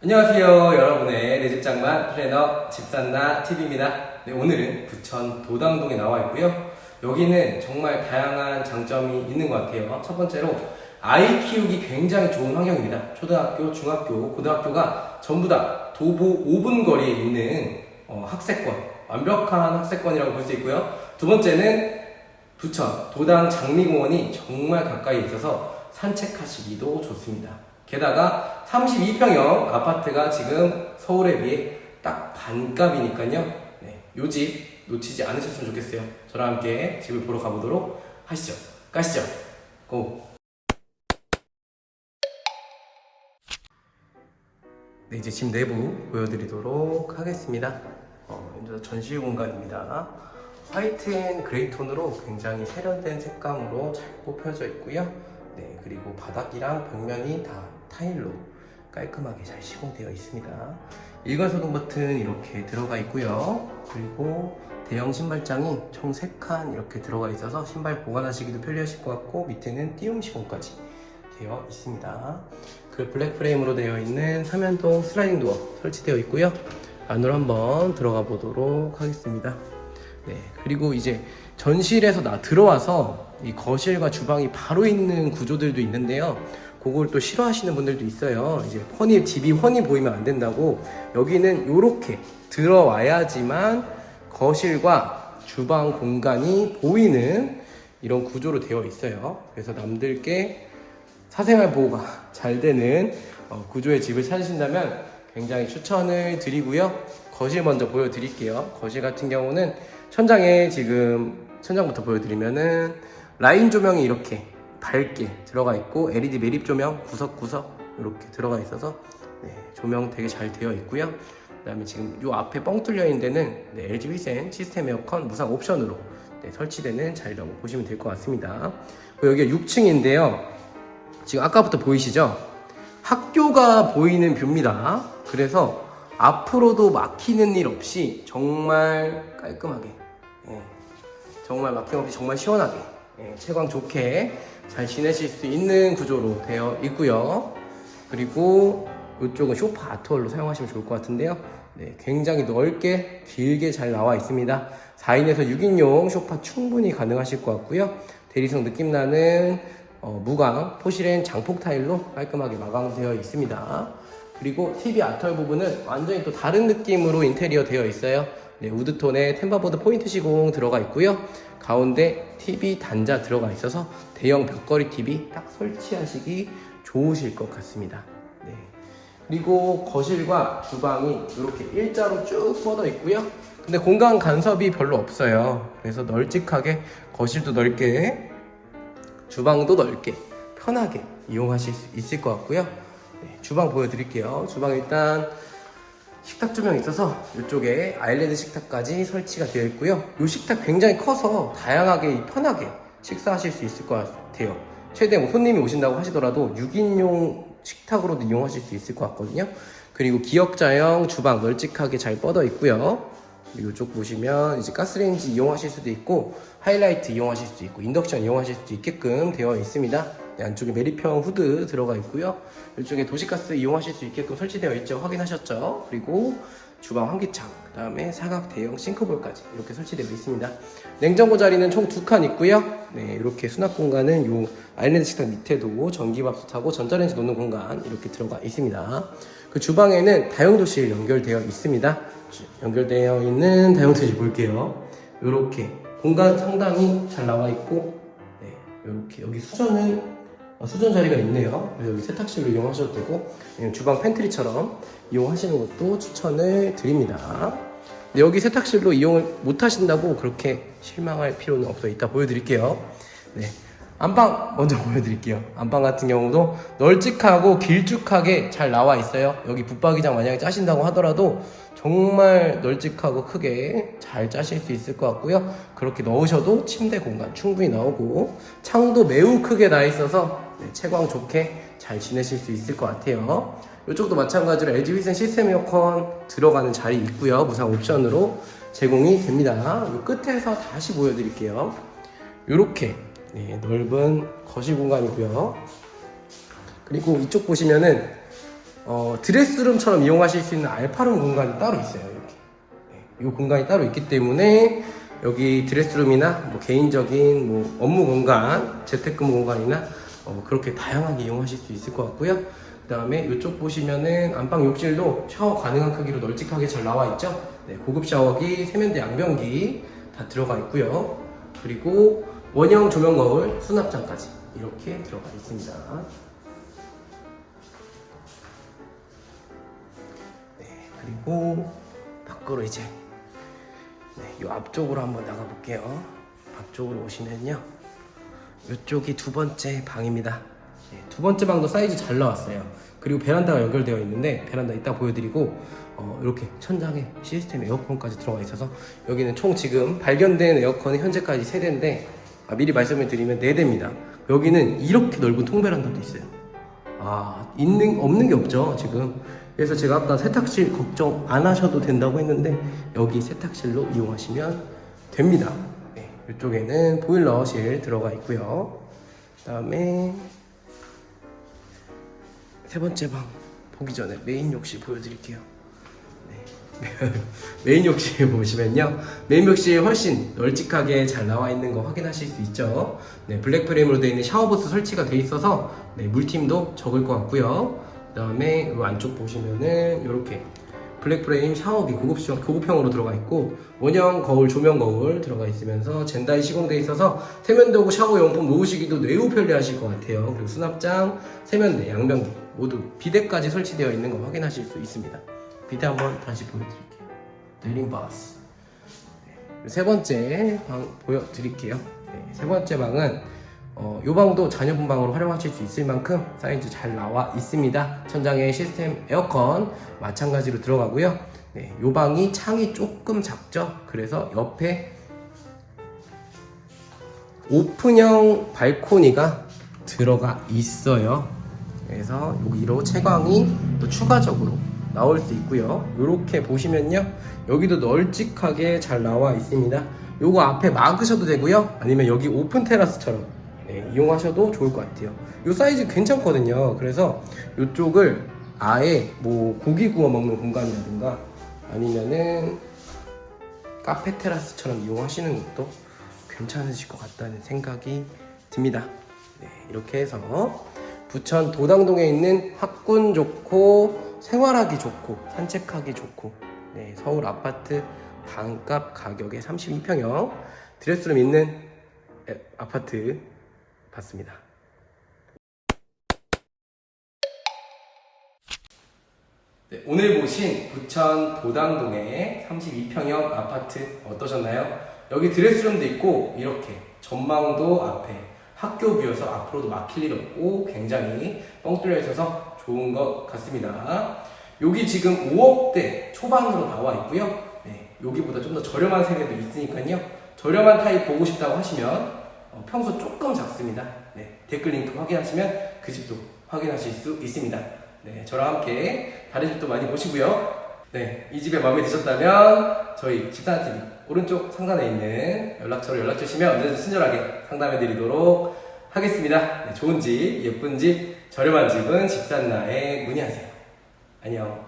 안녕하세요 여러분의 내 집장만 플래너 집산나 TV입니다. 네, 오늘은 부천 도당동에 나와 있고요. 여기는 정말 다양한 장점이 있는 것 같아요. 첫 번째로 아이 키우기 굉장히 좋은 환경입니다. 초등학교, 중학교, 고등학교가 전부 다 도보 5분 거리에 있는 어, 학세권 완벽한 학세권이라고 볼 수 있고요. 두 번째는 부천 도당 장미공원이 정말 가까이 있어서 산책하시기도 좋습니다. 게다가 32평형 아파트가 지금 서울에 비해 딱 반값이니까요. 네, 요집 놓치지 않으셨으면 좋겠어요. 저랑 함께 집을 보러 가보도록 하시죠. 가시죠. 고! 네, 이제 집 내부 보여드리도록 하겠습니다. 어, 전실 공간입니다. 화이트 앤 그레이 톤으로 굉장히 세련된 색감으로 잘 뽑혀져 있고요. 네, 그리고 바닥이랑 벽면이 다 타일로 깔끔하게 잘 시공되어 있습니다. 일괄소등 버튼 이렇게 들어가 있고요. 그리고 대형 신발장이 총 3칸 이렇게 들어가 있어서 신발 보관하시기도 편리하실 것 같고 밑에는 띄움 시공까지 되어 있습니다. 그 블랙 프레임으로 되어 있는 삼연동 슬라이딩 도어 설치되어 있고요. 안으로 한번 들어가 보도록 하겠습니다. 네, 그리고 이제 전실에서 나 들어와서 이 거실과 주방이 바로 있는 구조들도 있는데요. 그걸 또 싫어하시는 분들도 있어요. 이제 훤히 집이 훤히 보이면 안 된다고 여기는 이렇게 들어와야지만 거실과 주방 공간이 보이는 이런 구조로 되어 있어요. 그래서 남들께 사생활 보호가 잘 되는 어, 구조의 집을 찾으신다면 굉장히 추천을 드리고요. 거실 먼저 보여드릴게요. 거실 같은 경우는 천장에 지금 천장부터 보여드리면은 라인 조명이 이렇게 밝게 들어가 있고 LED 매립 조명 구석구석 이렇게 들어가 있어서 네, 조명 되게 잘 되어 있고요. 그다음에 지금 요 앞에 뻥 뚫려 있는 데는 네, LG 위센 시스템 에어컨 무상 옵션으로 네, 설치되는 자리라고 보시면 될 것 같습니다. 여기가 6층인데요. 지금 아까부터 보이시죠? 학교가 보이는 뷰입니다. 그래서 앞으로도 막히는 일 없이 정말 깔끔하게, 예, 정말 막힘 없이 정말 시원하게, 예, 채광 좋게 잘 지내실 수 있는 구조로 되어 있고요. 그리고 이쪽은 쇼파 아트월로 사용하시면 좋을 것 같은데요. 네, 굉장히 넓게 길게 잘 나와 있습니다. 4인에서 6인용 쇼파 충분히 가능하실 것 같고요. 대리석 느낌 나는 어, 무광 포실엔 장폭 타일로 깔끔하게 마감되어 있습니다. 그리고 TV 아트월 부분은 완전히 또 다른 느낌으로 인테리어 되어 있어요. 네, 우드톤에 템바보드 포인트 시공 들어가 있고요. 가운데 TV 단자 들어가 있어서 대형 벽걸이 TV 딱 설치하시기 좋으실 것 같습니다. 네. 그리고 거실과 주방이 이렇게 일자로 쭉 뻗어 있고요. 근데 공간 간섭이 별로 없어요. 그래서 널찍하게 거실도 넓게 주방도 넓게 편하게 이용하실 수 있을 것 같고요. 네, 주방 보여드릴게요. 주방 일단 식탁 조명이 있어서 이쪽에 아일랜드 식탁까지 설치가 되어 있고요. 이 식탁 굉장히 커서 다양하게 편하게 식사하실 수 있을 것 같아요. 최대 뭐 손님이 오신다고 하시더라도 6인용 식탁으로도 이용하실 수 있을 것 같거든요. 그리고 기역자형 주방 널찍하게 잘 뻗어 있고요. 이쪽 보시면 이제 가스레인지 이용하실 수도 있고 하이라이트 이용하실 수도 있고 인덕션 이용하실 수도 있게끔 되어 있습니다. 네, 안쪽에 메리평 후드 들어가 있고요. 이쪽에 도시가스 이용하실 수 있게끔 설치되어 있죠. 확인하셨죠? 그리고 주방 환기창, 그 다음에 사각 대형 싱크볼까지 이렇게 설치되어 있습니다. 냉장고 자리는 총 두 칸 있고요. 네, 이렇게 수납 공간은 요 아일랜드 식탁 밑에도 전기밥솥하고 전자레인지 놓는 공간 이렇게 들어가 있습니다. 그 주방에는 다용도실 연결되어 있습니다. 주- 연결되어 있는 다용도실 볼게요. 이렇게 공간 상당히 잘 나와 있고, 네, 이렇게 여기 수전은 어, 수전 자리가 있네요. 여기 세탁실로 이용하셔도 되고 주방 팬트리처럼 이용하시는 것도 추천을 드립니다. 여기 세탁실로 이용을 못 하신다고 그렇게 실망할 필요는 없어요. 이따 보여드릴게요. 네. 안방 먼저 보여드릴게요. 안방 같은 경우도 널찍하고 길쭉하게 잘 나와 있어요. 여기 붙박이장 만약에 짜신다고 하더라도 정말 널찍하고 크게 잘 짜실 수 있을 것 같고요. 그렇게 넣으셔도 침대 공간 충분히 나오고 창도 매우 크게 나 있어서 네, 채광 좋게 잘 지내실 수 있을 것 같아요. 이쪽도 마찬가지로 LG 위센 시스템 에어컨 들어가는 자리 있고요. 무상 옵션으로 제공이 됩니다. 이 끝에서 다시 보여드릴게요. 이렇게 네, 넓은 거실 공간이고요. 그리고 이쪽 보시면은 어, 드레스룸처럼 이용하실 수 있는 알파룸 공간이 따로 있어요. 이렇게. 네, 이 공간이 따로 있기 때문에 여기 드레스룸이나 뭐 개인적인 뭐 업무 공간, 재택근무 공간이나 어, 그렇게 다양하게 이용하실 수 있을 것 같고요. 그 다음에 이쪽 보시면은 안방 욕실도 샤워 가능한 크기로 널찍하게 잘 나와 있죠. 네, 고급 샤워기, 세면대 양변기 다 들어가 있고요. 그리고 원형 조명 거울, 수납장까지 이렇게 들어가 있습니다. 네, 그리고 밖으로 이제 네, 이 앞쪽으로 한번 나가 볼게요. 앞쪽으로 오시면요. 이쪽이 두 번째 방입니다. 네, 두 번째 방도 사이즈 잘 나왔어요. 그리고 베란다가 연결되어 있는데 베란다 이따 보여드리고 어, 이렇게 천장에 시스템 에어컨까지 들어가 있어서 여기는 총 지금 발견된 에어컨이 현재까지 세 대인데 아, 미리 말씀을 드리면 네 대입니다. 여기는 이렇게 넓은 통베란다도 있어요. 아 있는 없는 게 없죠 지금. 그래서 제가 아까 세탁실 걱정 안 하셔도 된다고 했는데 여기 세탁실로 이용하시면 됩니다. 네, 이쪽에는 보일러실 들어가 있고요. 그다음에 세 번째 방 보기 전에 메인 욕실 보여드릴게요. 네. 메인 욕실 보시면요. 메인 욕실 훨씬 널찍하게 잘 나와 있는 거 확인하실 수 있죠. 네, 블랙 프레임으로 되어 있는 샤워부스 설치가 되어 있어서 네, 물팀도 적을 것 같고요. 그 다음에 이 안쪽 보시면은 이렇게 블랙 프레임 샤워기 고급형, 고급형으로 들어가 있고 원형 거울 조명 거울 들어가 있으면서 젠다이 시공되어 있어서 세면도구 샤워 용품 놓으시기도 매우 편리하실 것 같아요 그리고 수납장, 세면대, 양변기 모두 비데까지 설치되어 있는 거 확인하실 수 있습니다 비데 한번 다시 보여드릴게요 드림바스 네, 세 번째 방 보여드릴게요 네, 세 번째 방은 어, 이 방도 자녀분 방으로 활용하실 수 있을 만큼 사이즈 잘 나와 있습니다. 천장에 시스템 에어컨 마찬가지로 들어가고요. 네, 이 방이 창이 조금 작죠. 그래서 옆에 오픈형 발코니가 들어가 있어요. 그래서 여기로 채광이 또 추가적으로 나올 수 있고요. 이렇게 보시면요. 여기도 널찍하게 잘 나와 있습니다. 요거 앞에 막으셔도 되고요. 아니면 여기 오픈 테라스처럼 네, 이용하셔도 좋을 것 같아요. 이 사이즈 괜찮거든요. 그래서 이쪽을 아예 뭐 고기 구워 먹는 공간이라든가 아니면은 카페 테라스처럼 이용하시는 것도 괜찮으실 것 같다는 생각이 듭니다. 네, 이렇게 해서 부천 도당동에 있는 학군 좋고 생활하기 좋고 산책하기 좋고 네, 서울 아파트 반값 가격에 32평형 드레스룸 있는 에, 아파트 봤습니다. 네, 오늘 보신 부천 도당동의 32평형 아파트 어떠셨나요? 여기 드레스룸도 있고 이렇게 전망도 앞에 학교 뷰여서 앞으로도 막힐 일 없고 굉장히 뻥 뚫려 있어서 좋은 것 같습니다. 여기 지금 5억대 초반으로 나와 있고요. 네, 여기보다 좀 더 저렴한 세대도 있으니까요. 저렴한 타입 보고 싶다고 하시면 어, 평소 조금 작습니다. 네, 댓글 링크 확인하시면 그 집도 확인하실 수 있습니다. 네, 저랑 함께 다른 집도 많이 보시고요. 네, 이 집에 마음에 드셨다면 저희 집사TV 오른쪽 상단에 있는 연락처로 연락 주시면 언제든지 친절하게 상담해 드리도록 하겠습니다. 네, 좋은 집, 예쁜 집, 저렴한 집은 집산나에 문의하세요. 안녕.